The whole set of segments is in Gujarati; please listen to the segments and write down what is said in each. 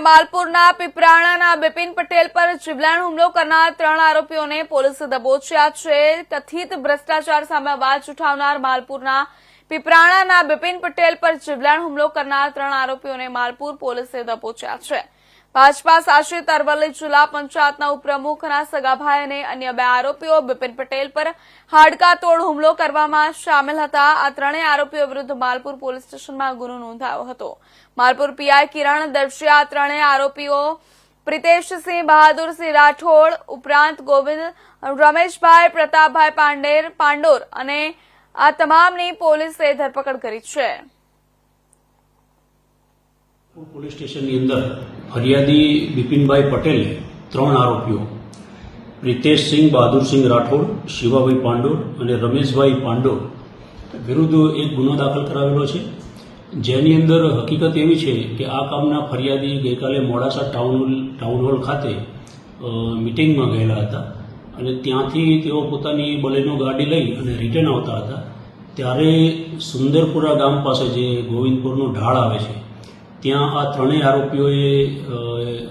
માલપુરના પીપરાણાના બિપિન પટેલ પર જીવલેણ હુમલો કરનાર ત્રણ આરોપીઓને પોલીસે દબોચ્યા છે. કથિત ભ્રષ્ટાચાર સામે અવાજ ઉઠાવનાર માલપુરના પીપરાણાના બિપિન પટેલ પર જીવલેણ હુમલો કરનાર ત્રણ આરોપીઓને માલપુર પોલીસે દબોચ્યા છે. ભાજપા શાસિત અરવલ્લી જિલ્લા પંચાયતના ઉપપ્રમુખના સગાભાઈ અને અન્ય બે આરોપીઓ બિપિન પટેલ પર હાડકા તોડ હુમલો કરવામાં સામેલ હતા. આ ત્રણેય આરોપીઓ વિરુદ્ધ માલપુર પોલીસ સ્ટેશનમાં ગુનો નોંધાયો હતો. માલપુર પીઆઈ કિરણ દર્શિયા આ ત્રણેય આરોપીઓ પ્રિતેશસિંહ બહાદુરસિંહ રાઠોડ, ઉપરાંત ગોવિંદ, રમેશભાઈ, પ્રતાપભાઈ પાંડેર, પાંડોર અને આ તમામની પોલીસે ધરપકડ કરી છે. પોલીસ સ્ટેશનની અંદર ફરિયાદી બિપિનભાઈ પટેલે ત્રણ આરોપીઓ, પ્રિતેશસિંહ બહાદુરસિંહ રાઠોડ, શિવાભાઈ પાંડોર અને રમેશભાઈ પાંડોર વિરુદ્ધ એક ગુનો દાખલ કરાવેલો છે. જેની અંદર હકીકત એવી છે કે આ કામના ફરિયાદી ગઈકાલે મોડાસા ટાઉન ટાઉન હોલ ખાતે મિટિંગમાં ગયેલા હતા અને ત્યાંથી તેઓ પોતાની બલેનો ગાડી લઈ અને રિટર્ન આવતા હતા. ત્યારે સુંદરપુરા ગામ પાસે જે ગોવિંદપુરનો ઢાળ આવે છે ત્યાં આ ત્રણેય આરોપીઓએ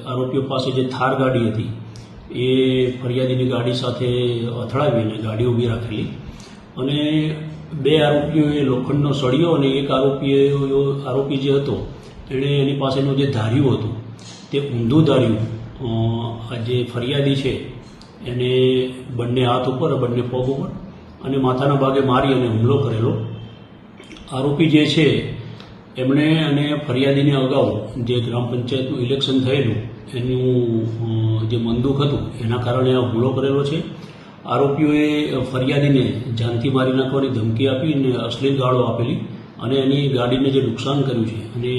આરોપીઓ પાસે જે થાર ગાડી હતી, એ ફરિયાદીની ગાડી સાથે અથડાવીને ગાડી ઊભી રાખેલી. અને બે આરોપીઓએ લોખંડનો સળિયો અને એક આરોપીએ, આરોપી જે હતો એણે એની પાસેનું જે ધાર્યું હતું, તે ઊંધું ધાર્યું આ જે ફરિયાદી છે, એને બંને હાથ ઉપર, બંને પગ ઉપર અને માથાના ભાગે મારી અને હુમલો કરેલો. આરોપી જે છે એમણે અને ફરિયાદીને અગાઉ જે ગ્રામ પંચાયતનું ઇલેક્શન થયેલું, એનું જે મંદુક હતું, એના કારણે આ હુમલો કરેલો છે. આરોપીઓએ ફરિયાદીને જાનથી મારી નાખવાની ધમકી આપી અને અશ્લીલ ગાળો આપેલી અને એની ગાડીને જે નુકસાન કર્યું છે અને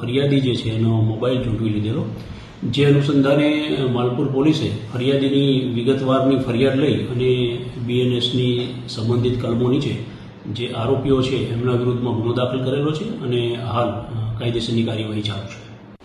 ફરિયાદી જે છે એનો મોબાઈલ ઝૂંટવી લીધેલો. જે અનુસંધાને માલપુર પોલીસે ફરિયાદીની વિગતવારની ફરિયાદ લઈ અને બીએનએસની સંબંધિત કલમોની નીચે જે આરોપીઓ છે એમના વિરુદ્ધમાં ગુનો દાખલ કરેલો છે અને હાલ કાયદેસરની કાર્યવાહી ચાલુ છે.